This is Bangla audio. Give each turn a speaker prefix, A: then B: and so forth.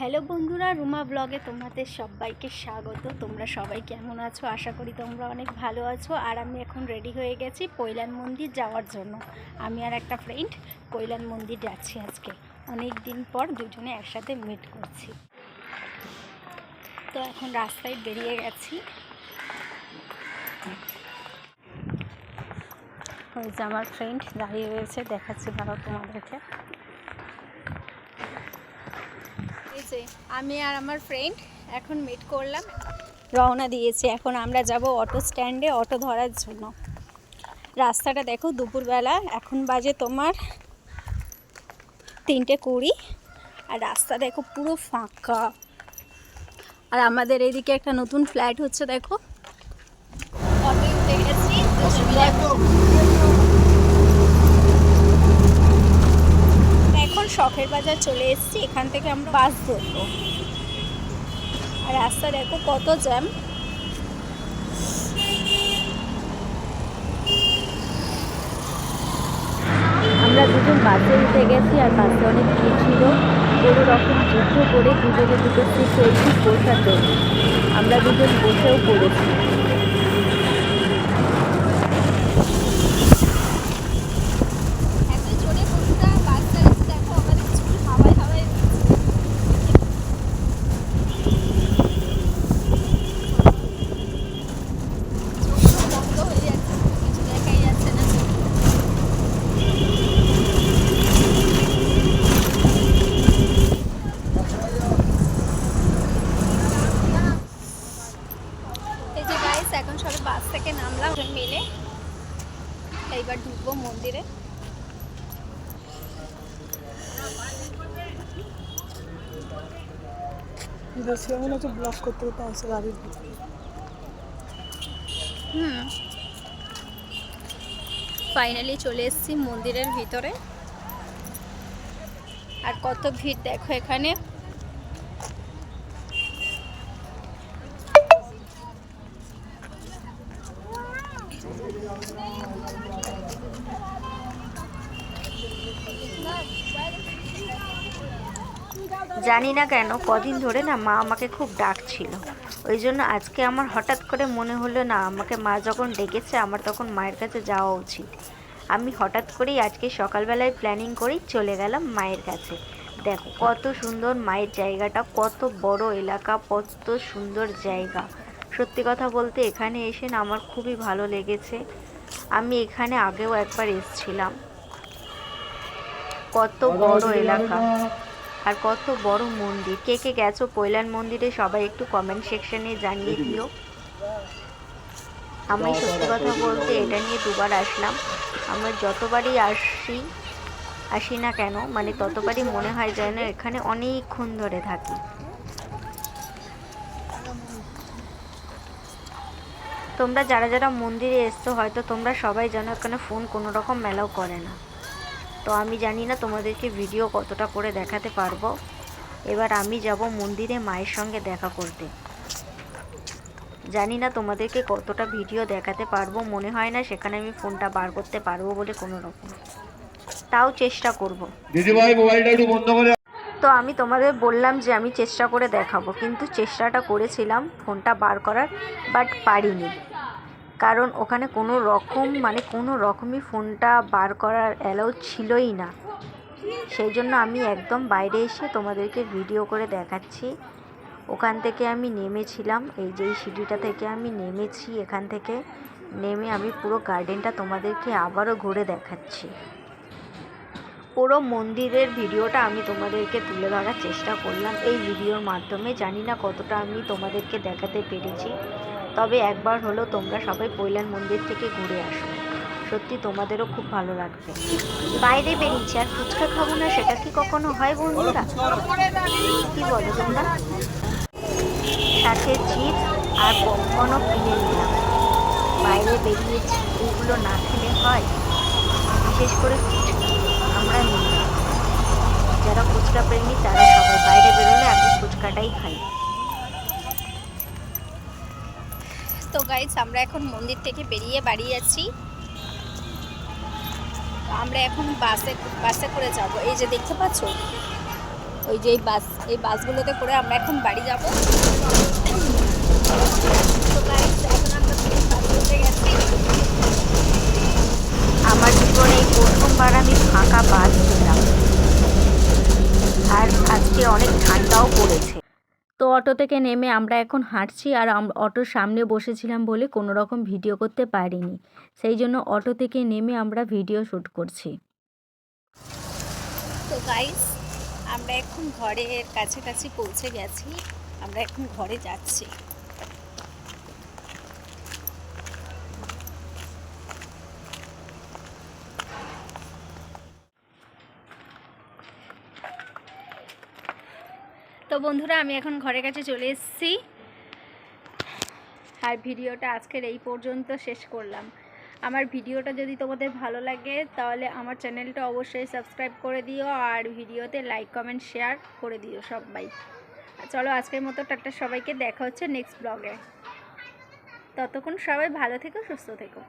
A: হ্যালো বন্ধুরা, রুমা ব্লগে তোমাদের সবাইকে স্বাগত। তোমরা সবাই কেমন আছো? আশা করি তোমরা অনেক ভালো আছো। আর আমি এখন রেডি হয়ে গেছি কৈলান মন্দির যাওয়ার জন্য। আমি আর একটা ফ্রেন্ড কৈলান মন্দির যাচ্ছি আজকে। অনেক দিন পর দুজনে একসাথে মিট করছি। তো এখন রাস্তায় বেরিয়ে গেছি। ওই যে আমার ফ্রেন্ড দাঁড়িয়ে রয়েছে, দেখাচ্ছি দাঁড়াও তোমাদেরকে। যে আমি আর আমার ফ্রেন্ড এখন মিট করলাম। রওনা দিয়েছি, এখন আমরা যাব অটো স্ট্যান্ডে অটো ধরার জন্য। রাস্তাটা দেখো দুপুরবেলা, এখন বাজে তোমার তিনটে কুড়ি, আর রাস্তা দেখো পুরো ফাঁকা। আর আমাদের এদিকে একটা নতুন ফ্ল্যাট হচ্ছে, দেখো। অটো উঠে গেছি দুজন মিলে এখন শখের বাজার চলে এসেছি, এখান থেকে আমরা বাস ধরবো। আর রাস্তা দেখো কত জ্যাম।
B: আমরা দুজন বাসে উঠে গেছি আর বাসে অনেক ভিড় ছিল। কোনো রকম যুদ্ধ করে দুজনে দুটো সিট পেয়েছি বসার জন্য আমরা দুজন বসেও পড়েছি।
A: এইবার ঢুকবো মন্দিরে।
C: মনে হচ্ছে ব্লক করতে করতে আসছে গাড়ির
A: হুম। ফাইনালি চলে এসেছি মন্দিরের ভিতরে। আর কত ভিড় দেখো এখানে।
B: জানি না কেন, কদিন ধরে না মা আমাকে খুব ডাকছিল। ওই জন্য আজকে আমার হঠাৎ করে মনে হলো না, আমাকে মা যখন ডেকেছে, আমার তখন মায়ের কাছে যাওয়া উচিত। আমি হঠাৎ করেই আজকে সকালবেলায় প্ল্যানিং করেই চলে গেলাম মায়ের কাছে। দেখো, কত সুন্দর মায়ের জায়গাটা, কত বড় এলাকা, কত সুন্দর জায়গা। সত্যি কথা বলতে এখানে এসে না আমার খুবই ভালো লেগেছে। আমি এখানে আগেও একবার এসছিলাম। কত বড় এলাকা। আর কত বড় মন্দির। কে কে গেছো কৈলান মন্দিরে সবাই একটু কমেন্ট সেকশনে জানিয়ে দিও। আমি সত্যি কথা বলতে এটা নিয়ে দুবার আসলাম। আমরা যতবারই আসি আসি না কেন মানে ততবারই মনে হয় যেন এখানে অনেকক্ষণ ধরে থাকি। তোমরা যারা যারা মন্দিরে এসছো হয়তো তোমরা সবাই জানো এখানে ফোন কোনো রকম মেলাও করে না। তো আমি জানি না তোমাদেরকে ভিডিও কতটা করে দেখাতে পারব। এবার আমি যাব মন্দিরে মায়ের সঙ্গে দেখা করতে। জানি না তোমাদেরকে কতটা ভিডিও দেখাতে পারব মনে হয় না সেখানে আমি ফোনটা বার করতে পারব বলে কোনো রকম। তাও চেষ্টা করব।
D: দিদিভাই মোবাইলটা একটু বন্ধ করে
B: তো আমি তোমাদের বললাম যে আমি চেষ্টা করে দেখাবো কিন্তু চেষ্টাটা করেছিলাম ফোনটা বার করার বাট পারিনি। কারণ ওখানে কোনো রকম মানে কোনো রকমই ফোনটা বার করার অ্যালাউ ছিলই না। সেই জন্য আমি একদম বাইরে এসে তোমাদেরকে ভিডিও করে দেখাচ্ছি। ওখান থেকে আমি নেমেছিলাম, এই যে সিঁড়িটা থেকে আমি নেমেছি, এখান থেকে নেমে আমি পুরো গার্ডেনটা তোমাদেরকে আবারও ঘুরে দেখাচ্ছি। পুরো মন্দিরের ভিডিওটা আমি তোমাদেরকে তুলে ধরার চেষ্টা করলাম। এই ভিডিওর মাধ্যমে জানি না কতটা আমি তোমাদেরকে দেখাতে পেরেছি। তবে একবার হলো তোমরা সবাই পৈলান মন্দির থেকে ঘুরে আসো। সত্যি তোমাদেরও খুব ভালো লাগবে। বাইরে বেরিয়েছি, আর ফুচকা খাব না, সেটা কি কখনো হয় বন্ধুরা? কি বলো তোমরা? সাথে চিপস আর পপকর্নও কিনে নিলাম। বাইরে বেরিয়েছি, এগুলো না খেলে হয়। বিশেষ করে আমরা নিই যারা ফুচকা প্রেমী, তারা সবাই বাইরে বেরোলে আগে ফুচকাটাই খাই
A: তো গাইজ আমরা এখন মন্দির থেকে বেরিয়ে বাড়ি আছি। আমরা এখন বাসে বাসে করে যাব। এই যে দেখতে পাচ্ছ? ওই যে এই বাস এই বাসগুলোতে করে আমরা এখন বাড়ি যাব। guys, এখন আমরা
B: জীবনে প্রথমবার আমি ফাঁকা বাস পেলাম আর আজকে অনেক ঠান্ডাও পড়েছে। তো অটো থেকে নেমে আমরা এখন হাঁটছি আর অটোর সামনে বসেছিলাম বলে কোনো রকম ভিডিও করতে পারিনি। সেই জন্য অটো থেকে নেমে আমরা ভিডিও শ্যুট করছি।
A: তো গাইস আমরা এখন ঘরের কাছাকাছি পৌঁছে গেছি। আমরা এখন ঘরে যাচ্ছি। বন্ধুরা, আমি এখন ঘরের কাছে চলে এসেছি। আর ভিডিওটা আজকের এই পর্যন্ত শেষ করলাম। আমার ভিডিওটা যদি তোমাদের ভালো লাগে, তাহলে আমার চ্যানেলটা অবশ্যই সাবস্ক্রাইব করে দিও আর ভিডিওতে লাইক, কমেন্ট, শেয়ার করে দিও সবাই। চলো, আজকের মতো টাটা, সবাইকে দেখা হচ্ছে নেক্সট ব্লগে। ততক্ষণ সবাই ভালো থেকো, সুস্থ থেকো।